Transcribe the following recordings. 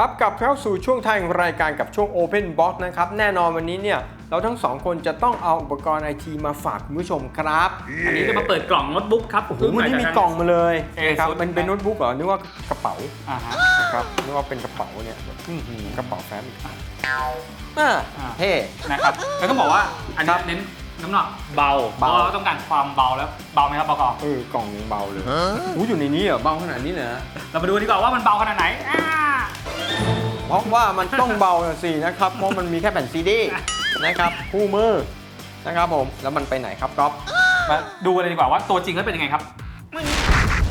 ครับกลับเข้าสู่ช่วงท้ายของรายการกับช่วง Open Box นะครับ แน่นอนวันนี้เนี่ย เราทั้งสองคนจะต้องเอาอุปกรณ์ไอทีมาฝากคุณผู้ชมครับ อันนี้จะมาเปิดกล่องโน้ตบุ๊กครับโอ้โหวันนี้มีกล่องมาเลยเออนะครับสุดมันเป็นโน้ตบุ๊กเหรอนึกว่ากระเป๋าอ่าฮะนะครับนึกว่าเป็นกระเป๋าเนี่ยอื้อหือกระเป๋าแฟ้มอีกอ่าอ่าเท่นะครับแล้วต้องบอกว่าอันครันี้บเน้นน้ำหนักเบาเพเบาราะเราต้องการความเบาแล้วเบาไหมครับบกเออกล่องยังเบาเลยอู้อยู่ในนี้เหรอเบาขนาดนี้เลยนะเรามาดูดีกว่าว่ามันเบาขนาดไหนอ่า เพราะว่ามันต้องเบาน่ะสินะครับเพราะมันมีแค่แผ่นซีดีนะครับคู่มือนะครับผมแล้วมันไปไหนครับก๊อฟมาดูกันเลยดีกว่าว่าตัวจริงแล้วเป็นยังไงครับ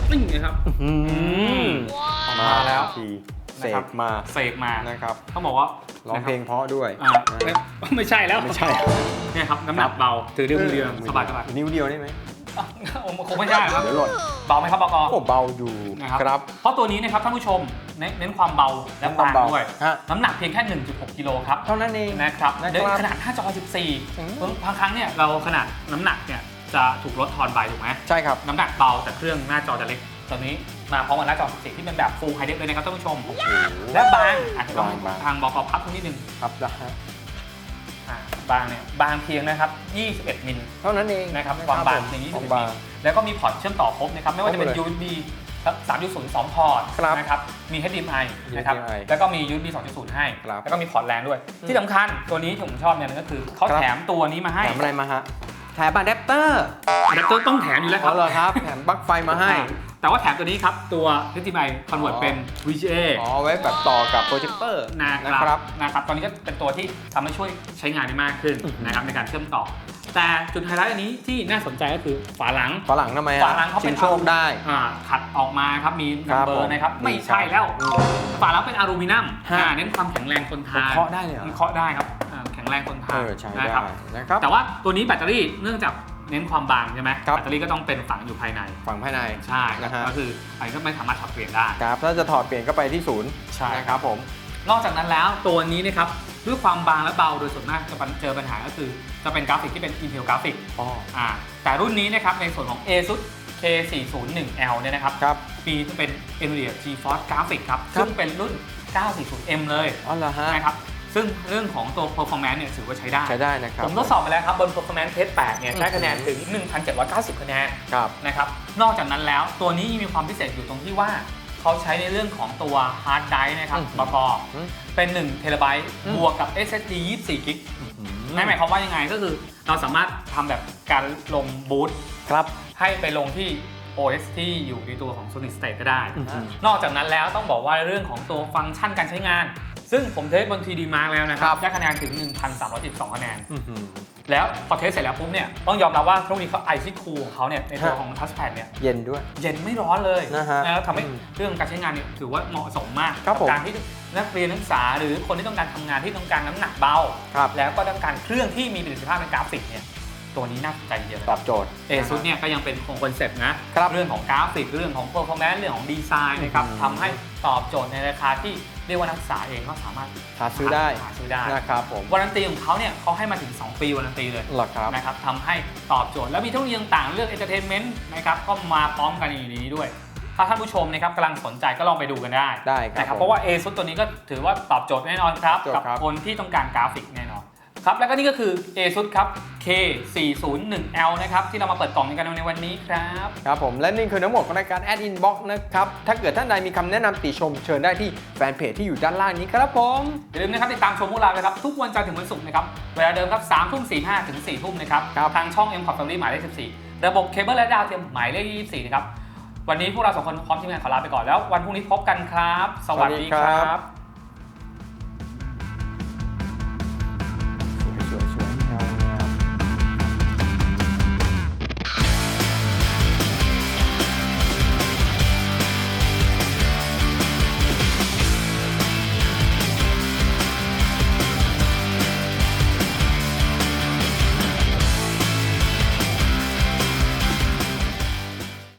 นี่นี่ครับอืมมาแล้วทีเสนะครับกมาเสกมานะครับต้องบอกว่าร้องเพลงเพราะด้วยอ่าไม่ไม่ใช่แล้วไม่ใช่เนี่ยครับน้ำหนักเบาถือเดียวมือเดียวสบายสบายนิ้วเดียวได้ไหมอะ คงไม่ใช่ครับ เดี๋ยวหล่นเบาไหมครับบกโอ้เบาอยู่นะครับครับ เพราะตัวนี้นะครับท่านผู้ชมเน้นเน้นความเบาและบางด้วย ฮะน้ำหนักเพียงแค่ 1.6 กิโลครับ เท่านั้นเอง นะครับนะครับเดี๋ยวขนาดหน้าจออืม14บางครั้งเนี่ยเราขนาดน้ำหนักเนี่ยจะถูกลดทอนไปถูกไหม ใช่ครับ น้ำหนักเบาแต่เครื่องหน้าจอจะเล็ก ตอนนี้มาพร้อมกับหน้าจอ14ที่เป็นแบบ Full High Def เลยนะครับท่านผู้ชมโอ้โหและบางอาจจะต้องบางบางทางบอกพับตรงนิดนึง ครับนะฮะอ่า บางเนี่ยบางเพียงนะครับ 21 มิลเท่านั้นเองนะครับความบางเพียงความ21บางมิลแล้วก็มีพอร์ตเชื่อมต่อครบนะครับไม่ว่าจะเป็นครบเลย USB 3.0 2 พอร์ตครับนะครับ มี HDMI นะครับ HDMI แล้วก็มี USB 2.0 ให้ครับแล้วก็มีพอร์ตแลนด้วย ที่สำคัญตัวนี้ที่ผมชอบเนี่ยก็คือเขาครับแถมตัวนี้มาให้ แถมอะไรมาฮะ แถมอะแดปเตอร์ อะแดปเตอร์ต้องแถมอยู่แล้วคอ๋รัอบเหรอครับ แถมปลั๊กไฟมาให้ แต่ว่าแถมตัวนี้ครับ ตัว HDMI convert อ๋อเป็น VGA อ๋อ ไว้แบบต่อกับโปรเจคเตอร์นะนะคครัรับบนะครับ ตอนนี้ก็เป็นตัวที่ทำให้ช่วยใช้งานได้มากขึ้นอือหือนะครับในการเชื่อมต่อ แต่จุดไฮไลท์อันนี้ที่น่าสนใจก็คือฝาหลังฝรั่งทำไมฮะฝาหลังเขาเป็นชิงโชคได้อ่าขัดออกมาครับ มีครันับมเบอผมร์นะครับมีไม่ใช่แล้วอืมฝาหลังเป็นอลูมิเนียมฮะอ่าเน้นความแข็งแรงทนทานเคาะได้เลยเหรอเคาะได้ครับอ่าแข็งแรงทนเอทานอใช้ได้นะครับนะครับ แต่ว่าตัวนี้แบตเตอรี่เนื่องจาก เน้นความบางใช่ไหมครับ แบตเตอรี่ก็ต้องเป็นฝังอยู่ภายใน ฝั่งภายใน ใช่นะฮะ ก็คืออันนี้ก็ไม่สามารถถอดเปลี่ยนได้ ครับถ้าจะถอดเปลี่ยนก็ไปที่ศูนย์ใช่ นะครับผม นอกจากนั้นแล้วตัวนี้นะครับด้วยความบางและเบาโดยส่วนมากจะเจอปัญหาก็คือจะเป็นกราฟิกที่เป็น Intel กราฟิกอ๋อ อ่าแต่รุ่นนี้นะครับในส่วนของ ASUS K401L เนี่ยนะครับครับปีที่เป็น NVIDIA GeForce Graphics ครับครับ ซึ่งเป็นรุ่น 940M เลยอ๋อเหรอฮะ นะครับ ซึ่งเรื่องของตัว performance เนี่ยถือว่าใช้ได้ ใช้ได้นะครับ ผมทดสอบมาแล้วครับบน performance test 8เนี่ยได้คะแนนถึง 1,790 คะแนนครับ นะครับ นอกจากนั้นแล้วตัวนี้ยังมีความพิเศษอยู่ตรงที่ว่าเขาใช้ในเรื่องของตัว hard drive นะครับอืมประกอบอืมเป็น1เทราไบต์อืม บวกกับ SSD 24กิกนั่นหมายความว่ายังไงก็คือเราสามารถทำแบบการลงบูต ครับ ให้ไปลงที่ OS ที่อยู่ในตัวของ Solid State ก็ได้ อืมนอกจากนั้นแล้วต้องบอกว่าเรื่องของตัวฟังก์ชันการใช้งาน ซึ่งผมเทสบน 3D Mark แล้วนะครัครับบได้คะแนนถึง 1,312คะแนน อื้อหือ แล้วพอเทสเสร็จแล้วปุ๊บเนี่ย ต้องยอมรับว่าพวกนี้เขาไอซิคูของเขาเนี่ย ในตัวฮะของทัชแพดเนี่ย เย็นด้วย เย็นไม่ร้อนเลยนะฮะแล้วทำให้อืมเรื่องการใช้งานเนี่ยถือว่าเหมาะสมมากครับกัผมการที่นักเรียนนักศึกษาหรือคนที่ต้องการทำงานที่ต้องการน้ำหนักเบา ครับ แล้วก็ต้องการเครื่องที่มีประสิทธิภาพในกราฟิกเนี่ย ตัวนี้น่าสนใจเยอะตอบโจทย์เอซุเนี่ยก็ยังเป็นคงคอนเซ็ปต์นะครับเรื่องของกราฟิกเรื่องของ performance เรื่องของดีไซน์นะครับอืมทำให้ตอบโจทย์ในราคาที่เรียกว่านักศึกษาเองก็สามารถหาซื้อได้หาซื้อได้นะครับผมวารันตีของเขาเนี่ยเขาให้มาถึง 2 ปีวารันตีเลยเหรอครับนะครับทำให้ตอบโจทย์แล้วมีเทคโนโลยีต่างๆเรื่อง entertainment นะครับก็มาพร้อมกันอยู่ในนี้ด้วยถ้าท่านผู้ชมนะครับกำลังสนใจก็ลองไปดูกันได้ได้ครับนะครับผมเพราะว่า ASUS ตัวนี้ก็ถือว่าตอบโจทย์แน่นอนครับตอบโจทย์กับครับคนที่ต้องการกราฟิกแน่นอน ครับแล้วก็นี่ก็คือ ASUS ครับ K401L นะครับที่เรามาเปิดกล่องกันในวันนี้ครับครับผมและนี่คือทั้งหมดของรายการ Ad Inbox นะครับถ้าเกิดท่านใดมีคำแนะนำติชมเชิญได้ที่แฟนเพจที่อยู่ด้านล่างนี้ครับผมอย่าลืมนะครับติดตามชมพวกเรานะครับทุกวันจันทร์ถึงวันศุกร์นะครับเวลาเดิมครับ3ทุ่ม45ถึง4ทุ่มนะครับครับทางช่อง m c o t Family หมายเลข14 ระบบเคเบิลและดาวเทียมหมายเลข24นะครับวันนี้พวกเราสองคนพร้อมทีมงานขอลาไปก่อนแล้ว วันพรุ่งนี้พบกันครับ สวัสดีสวัสดีคครัรับบ